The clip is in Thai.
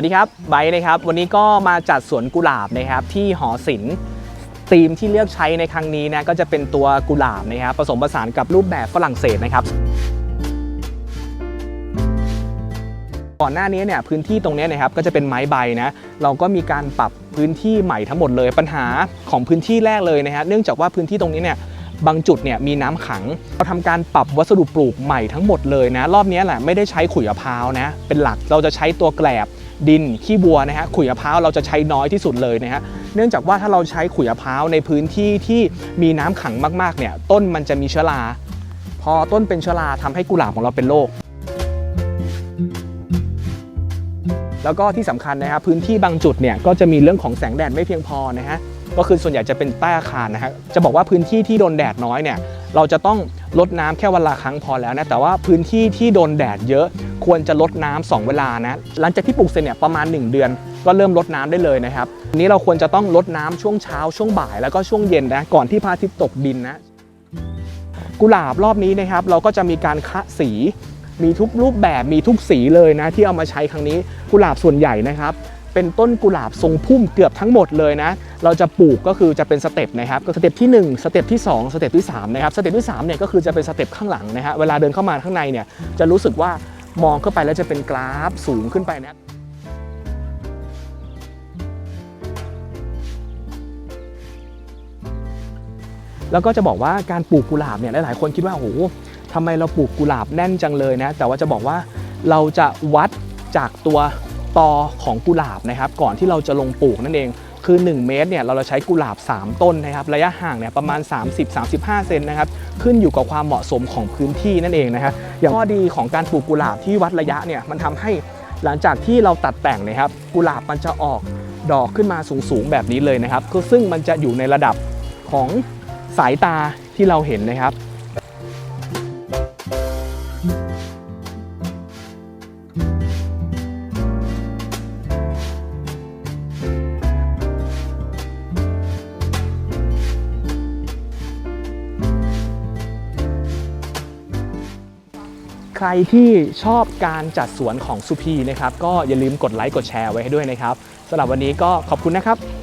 วัสดีครับไบร์นะครับ วันนี้ก็มาจัดสวนกุหลาบนะครับ ที่หอศิลป์ธีมที่เลือกใช้ในครั้งนี้นะก็จะเป็นตัวกุหลาบนะครับผสมผสานกับรูปแบบฝรั่งเศสนะครับ ก่อนหน้านี้เนี่ยพื้นที่ตรงนี้นะครับก็จะเป็นไม้ใบนะเราก็มีการปรับพื้นที่ใหม่ทั้งหมดเลยปัญหาของพื้นที่แรกเลยนะฮะเนื่องจากว่าพื้นที่ตรงนี้เนี่ยบางจุดเนี่ยมีน้ำขังเราทำการปรับวัสดุปลูกใหม่ทั้งหมดเลยนะ รอบนี้แหละไม่ได้ใช้ขุยมะพร้าวนะ เป็นหลักเราจะใช้ตัวแกลบ ดินขี้บัวนะฮะขุยมะพร้าวเราจะใช้น้อยที่สุดเลยนะฮะเนื่องจากว่าถ้าเราใช้ขุยมะพร้าวในพื้นที่ที่มีน้ำขังมากๆเนี่ยต้นมันจะมีเชื้อราพอต้นเป็นเชื้อราทำให้กุหลาบของเราเป็นโรคแล้วก็ที่สำคัญนะครับพื้นที่บางจุดเนี่ยก็จะมีเรื่องของแสงแดดไม่เพียงพอนะฮะก็คือส่วนใหญ่จะเป็นใต้อาคารนะฮะจะบอกว่าพื้นที่ที่โดนแดดน้อยเนี่ยเราจะต้องลดน้ำแค่วันละครั้งพอแล้วนะแต่ว่าพื้นที่ที่โดนแดดเยอะ ควรจะลดน้ำสองเวลานะหลังจากที่ปลูกเสร็จเนี่ยประมาณ 1 เดือน ก็เริ่มลดน้ำได้เลยนะครับทีนี้เราควรจะต้องลดน้ำช่วงเช้าช่วงบ่ายแล้วก็ช่วงเย็นนะก่อนที่พระอาทิตย์ตกดินนะกุหลาบรอบนี้นะครับ เราก็จะมีการคะสีมีทุกรูปแบบมีทุกสีเลยนะ ที่เอามาใช้ครั้งนี้กุหลาบส่วนใหญ่นะครับ เป็นต้นกุหลาบทรงพุ่มเกือบทั้งหมดเลยนะ เราจะปลูกก็คือจะเป็นสเต็ปนะครับก็สเต็ปที่ 1 สเต็ปที่ 2 สเต็ปที่3นะครับสเต็ปที่3เนี่ยก็คือจะเป็นสเต็ปข้างหลังนะฮะเวลาเดินเข้ามาข้างในเนี่ยจะรู้สึกว่า มองเข้าไปแล้วจะเป็นกราฟสูงขึ้นไปนะแล้วก็จะบอกว่าการปลูกกุหลาบเนี่ยหลายๆคนคิดว่าโอ้โหทำไมเราปลูกกุหลาบแน่นจังเลยนะ แต่ว่าจะบอกว่าเราจะวัดจากตัวตอของกุหลาบนะครับ ก่อนที่เราจะลงปลูกนั่นเอง คือ 1 เมตรเนี่ยเราจะใช้กุหลาบ 3 ต้นนะครับระยะห่างเนี่ยประมาณ 30-35 เซนนะครับขึ้นอยู่กับความเหมาะสมของพื้นที่นั่นเองนะครับอย่างข้อดีของการปลูกกุหลาบที่วัดระยะเนี่ยมันทำให้หลังจากที่เราตัดแต่งนะครับกุหลาบมันจะออกดอกขึ้นมาสูงๆแบบนี้เลยนะครับซึ่งมันจะอยู่ในระดับของสายตาที่เราเห็นนะครับ ใครที่ชอบการจัดสวนของสุพีนะครับก็อย่าลืมกดไลค์กดแชร์ไว้ให้ด้วยนะครับสำหรับวันนี้ก็ขอบคุณนะครับ